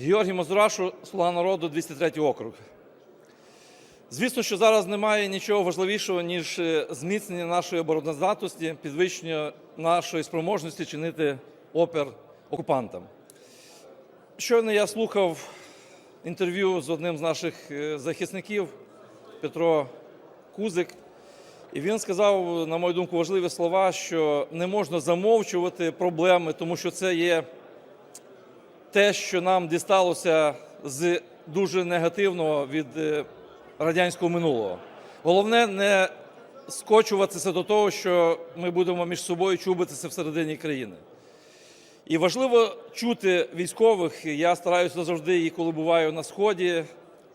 Георгій Мазурашу, Слуга народу, 203 округ. Звісно, що зараз немає нічого важливішого, ніж е, зміцнення нашої обороноздатності, підвищення нашої спроможності чинити опір окупантам. Щойно я слухав інтерв'ю з одним з наших е, захисників Петро Кузик, і він сказав, на мою думку, важливі слова, що не можна замовчувати проблеми, тому що це є те, що нам дісталося з дуже негативного від е, радянського минулого. Головне не скочуватися до того, що ми будемо між собою чубитися всередині країни. І важливо чути військових. Я стараюся завжди, і коли буваю на сході,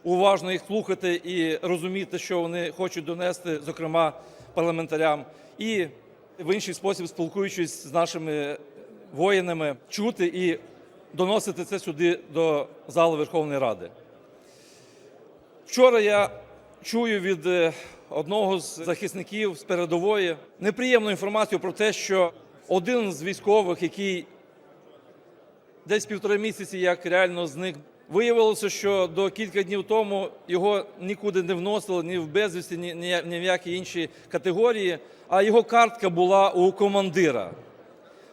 уважно їх слухати і розуміти, що вони хочуть донести, зокрема парламентарям, і в інший спосіб, спілкуючись з нашими воїнами, чути і доносити це сюди до зали Верховної Ради. Вчора я чую від е, одного з захисників з передової неприємну інформацію про те, що один з військових, який десь півтора місяці як реально зник, виявилося, що до кілька днів тому його нікуди не вносили ні в безвісті, ні, ні в які інші категорії, а його картка була у командира.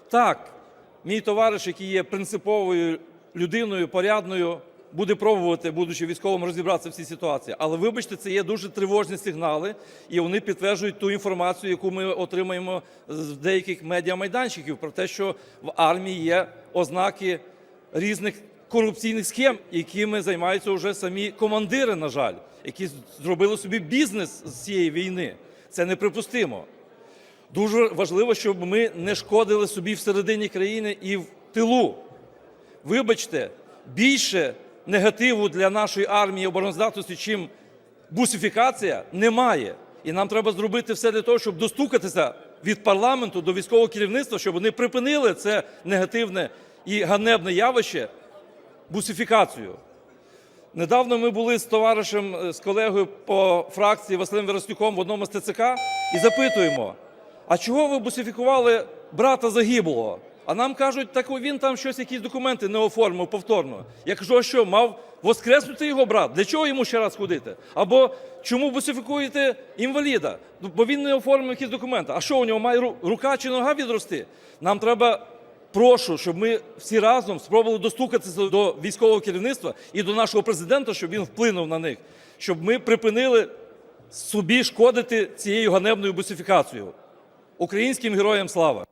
Так, мій товариш, який є принциповою людиною, порядною, буде пробувати, будучи військовим, розібратися в цій ситуації. Але вибачте, це є дуже тривожні сигнали, і вони підтверджують ту інформацію, яку ми отримаємо з деяких медіамайданчиків, про те, що в армії є ознаки різних корупційних схем, якими займаються вже самі командири, на жаль, які зробили собі бізнес з цієї війни. Це неприпустимо. Дуже важливо, щоб ми не шкодили собі всередині країни і в тилу. Вибачте, більше негативу для нашої армії обороноздатності, чим бусифікація, немає. І нам треба зробити все для того, щоб достукатися від парламенту до військового керівництва, щоб вони припинили це негативне і ганебне явище бусифікацію. Недавно ми були з товаришем, е, з колегою по фракції Василем Веростюком в одному з ТЦК і запитуємо: а чого ви бусифікували брата загиблого? А нам кажуть, так він там щось, якісь документи не оформив повторно. Я кажу, а що, мав воскреснути його брат? Для чого йому ще раз ходити? Або чому бусифікуєте інваліда? Бо він не оформив якісь документи. А що у нього має рука чи нога відрости? Нам треба Прошу, щоб ми всі разом спробували достукатися до військового керівництва і до нашого президента, щоб він вплинув на них, щоб ми припинили собі шкодити цією ганебною бусифікацією. Українським героям слава!